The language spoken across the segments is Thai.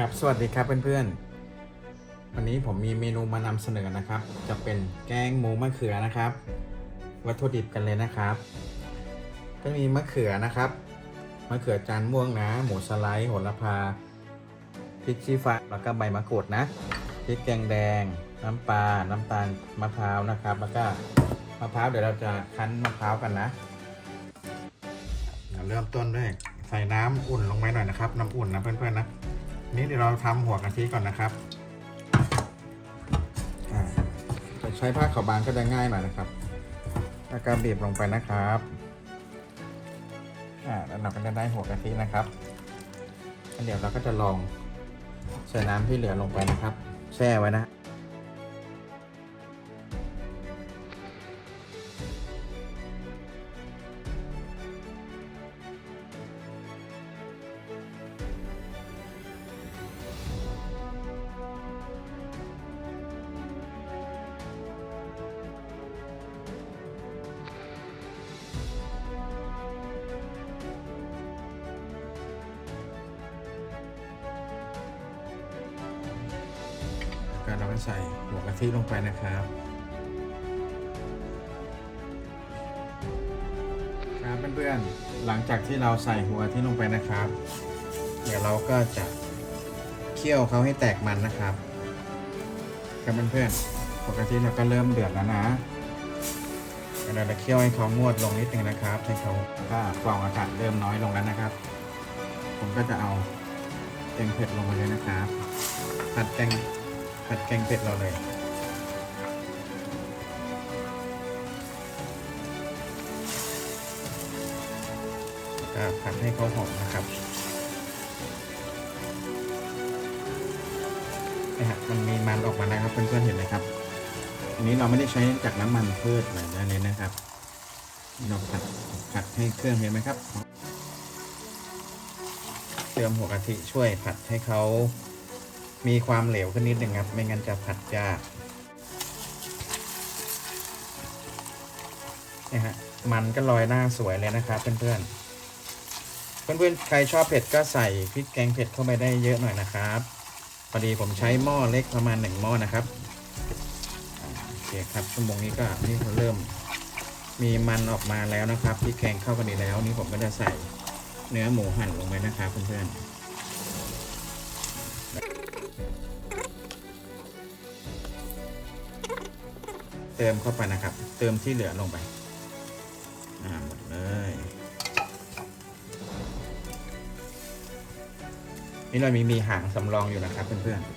ครับ สวัสดีครับเพื่อนๆ วันนี้ผมมีเมนูมานำเสนอนะครับ จะเป็นแกงหมูมะเขือนะครับ วัตถุดิบกันเลยนะครับ ก็มีมะเขือนะครับ มะเขือจานม่วงนะ หมูสไลด์โหระพา พริกชี้ฟ้า แล้วก็ใบมะกรูดนะ พริกแกงแดง น้ำปลา น้ำตาล มะพร้าวนะครับ แล้วก็มะพร้าวเดี๋ยวเราจะคั้นมะพร้าวกันนะเริ่มต้นด้วยใส่น้ำอุ่นลงไปหน่อยนะครับ น้ำอุ่นนะเพื่อนๆนะ นี่เดี๋ยวเราทำหัวกะทิก่อนนะครับอ่าใช้ผ้าขาวบางก็จะง่ายหน่อยนะครับแล้วก็บีบลงไปนะครับอ่าแล้วเราก็จะได้หัวกะทินะครับแล้วเดี๋ยวเราก็จะลองใส่น้ำที่เหลือลงไปนะครับ แช่ไว้นะ เราก็ใส่หัวกะทิลงไปนะครับ ครับเพื่อนๆหลังจากที่เราใส่หัวกะทิลงไปนะครับ เดี๋ยวเราก็จะเคี่ยวเขาให้แตกมันนะครับ ครับเพื่อนๆหัวกะทิเราก็เริ่มเดือดแล้วนะเราจะเคี่ยวให้เขางวดลงนิดนึงนะครับให้เขาก็ฟองอากาศเริ่มน้อยลงแล้วนะครับ ผมก็จะเอาแกงเผ็ดลงไปเลยนะครับผัดแกง ผัดแกงเผ็ดเราเลยผัดให้เขาหอมนะครับนี่ฮะมันมีมันออกมาแล้วครับเพื่อนๆเห็นไหมครับ อันนี้เราไม่ได้ใช้จากน้ำมันพืชอะไรนั่นเลยนะครับ เราผัดผัดให้เครื่องเห็นไหมครับ เติมหัวกะทิช่วยผัดให้เขา มีความเหลวขึ้นนิดหนึ่งครับ ไม่งั้นจะผัดยากนี่ฮะมันก็ลอยหน้าสวยเลยนะครับ เพื่อนๆ เพื่อนๆ ใครชอบเผ็ดก็ใส่พริกแกงเผ็ดเข้าไปได้เยอะหน่อยนะครับพอดีผมใช้หม้อเล็กประมาณหนึ่งหม้อนะครับโอเคครับชั่วโมงนี้ก็นี่เขาเริ่มมีมันออกมาแล้วนะครับพริกแกงเข้ากันดีแล้ว นี่ผมก็จะใส่เนื้อหมูหั่นลงไปนะครับเพื่อนๆ เติมเข้าไปนะครับ เติมที่เหลือลงไปอ่าหมดเลยนี่เรามีมีหางสำรองอยู่นะครับเพื่อนๆ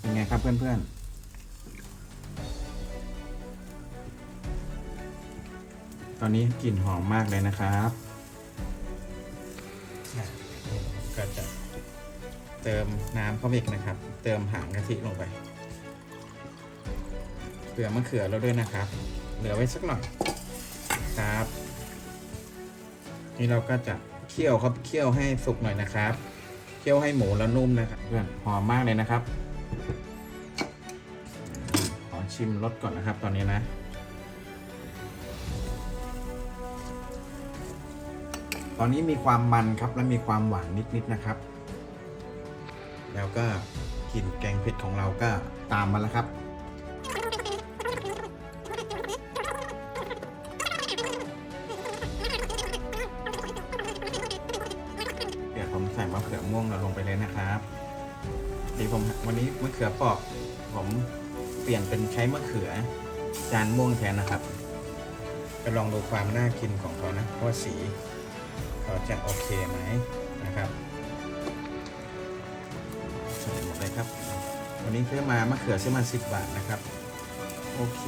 เป็นไงครับเพื่อนๆตอนนี้กลิ่นหอมมากเลยนะครับอ่ก็จะเติมน้ำเข้าไปอีกนะครับ เติมหางกะทิลงไป เผื่อมะเขือเราด้วยนะครับ เหลือไว้สักหน่อยครับ นี่เราก็จะเคี่ยวครับเคี่ยวให้สุกหน่อยนะครับ เคี่ยวให้หมูแล้วนุ่มนะครับเพื่อนหอมมากเลยนะครับ ขอชิมรสก่อนนะครับ ตอนนี้นะตอนนี้มีความมันครับและมีความหวานนิดๆนะครับ แล้วก็กลิ่นแกงเผ็ดของเราก็ตามมาแล้วครับ ม่วงเราลงไปเลยนะครับดีผมวันนี้มะเขือปอกผมเปลี่ยนเป็นใช้มะเขือจานม่วงแทนนะครับจะลองดูความน่ากินของเขานะว่าสีเขาจะโอเคไหมนะครับใส่หมดเลยครับ วันนี้ซื้อมามะเขือซื้อมา 10 บาทนะครับ โอเค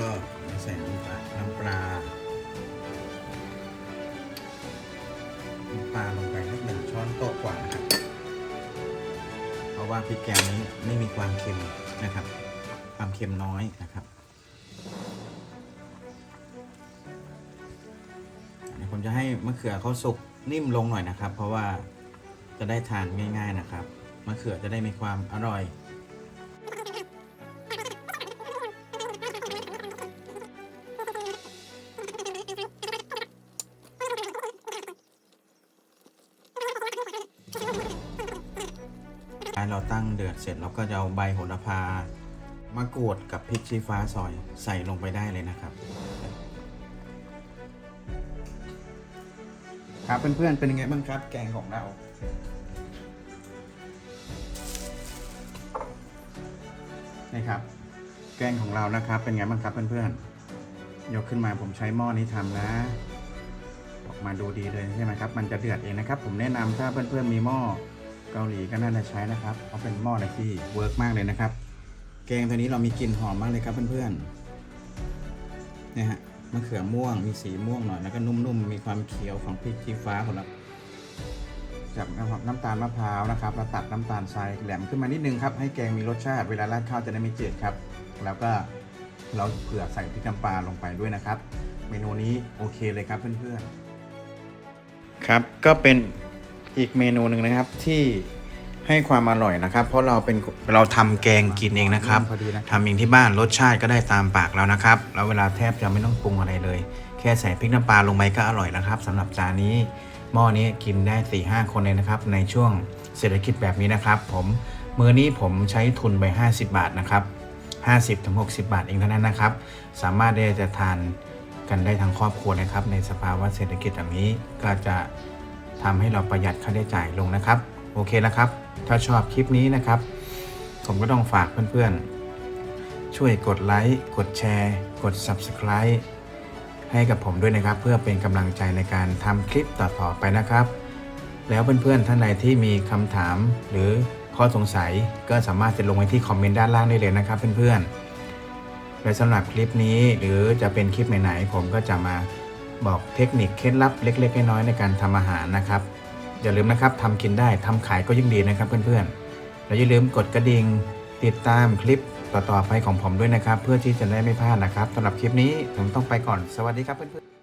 ก็ใส่น้ำปลาน้ำปลาน้ำปลาลงไปสักหนึ่งช้อนโต๊ะกว่านะครับ เพราะว่าพริกแกงนี้ไม่มีความเค็มนะครับ ความเค็มน้อยนะครับผมจะให้มะเขือเขาสุกนิ่มลงหน่อยนะครับ เพราะว่าจะได้ทานง่าย ๆนะครับมะเขือจะได้มีความอร่อย เราตั้งเดือดเสร็จเราก็จะเอาใบโหระพามะกรูดกับพริกชี้ฟ้าซอยใส่ลงไปได้เลยนะครับ ครับเพื่อนๆเป็นยังไงบ้างครับ แกงของเรานี่ครับ แกงของเรานะครับ เป็นไงบ้างครับเพื่อนๆยกขึ้นมาผมใช้หม้อนี้ทำนะออกมาดูดีเลยใช่ไหมครับ มันจะเดือดเองนะครับ ผมแนะนำถ้าเพื่อนๆมีหม้อ เกาหลีก็น่าจะใช้นะครับเพราะเป็นหม้ออะที่เวิร์กมากเลยนะครับ แกงตัวนี้เรามีกลิ่นหอมมากเลยครับเพื่อนๆเนี่ยฮะมะเขือม่วงมีสีม่วงหน่อยแล้วก็นุ่มๆ มีความเขียวของพริกชี้ฟ้าของเราจับน้ำตาลมะพร้าวนะครับเราตัดน้ำตาลทรายแหลมขึ้นมานิดนึงครับให้แกงมีรสชาติเวลาราดข้าวจะได้ไม่จืดครับ แล้วก็เราเผื่อใส่พริกน้ำปลาลงไปด้วยนะครับ เมนูนี้โอเคเลยครับเพื่อนๆ ครับก็เป็น อีกเมนูหนึ่งนะครับที่ให้ความอร่อยนะครับ เพราะเราเป็นเราทำแกงกินเองนะครับพอดีนะทำเองที่บ้านรสชาติก็ได้ตามปากแล้วนะครับ แล้วเวลาแทบจะไม่ต้องปรุงอะไรเลย แค่ใส่พริกน้ำปลาลงไปก็อร่อยแล้วครับสำหรับจานนี้หม้อนี้กินได้4ี่ห้าคนเลยนะครับ ในช่วงเศรษฐกิจแบบนี้นะครับ ผมมื้อนี้ผมใช้ทุนไป 50 บาทนะครับ50-60 บาทเองเท่านั้นนะครับ สามารถได้จะทานกันได้ทั้งครอบครัวนะครับ ในสภาวะเศรษฐกิจแบบนี้ก็จะ ทำให้เราประหยัดค่าใช้จ่ายลงนะครับ โอเคแล้วครับ ถ้าชอบคลิปนี้นะครับ ผมก็ต้องฝากเพื่อนๆ ช่วยกดไลค์กดแชร์ กด Subscribe ให้กับผมด้วยนะครับ เพื่อเป็นกำลังใจในการทำคลิปต่อๆไปนะครับ แล้วเพื่อนๆท่านใดที่มีคำถามหรือข้อสงสัยก็สามารถจะลงไว้ที่คอมเมนต์ด้านล่างได้เลยนะครับเพื่อนๆและสำหรับคลิปนี้หรือจะเป็นคลิปไหนๆผมก็จะมา บอกเทคนิคเคล็ดลับเล็ก ๆ น้อยๆในการทำอาหารนะครับ อย่าลืมนะครับทำกินได้ทำขายก็ยิ่งดีนะครับเพื่อนๆแล้วอย่าลืมกดกระดิ่งติดตามคลิปต่อๆไปของผมด้วยนะครับ เพื่อที่จะได้ไม่พลาดนะครับสำหรับคลิปนี้ผมต้องไปก่อนสวัสดีครับเพื่อนๆ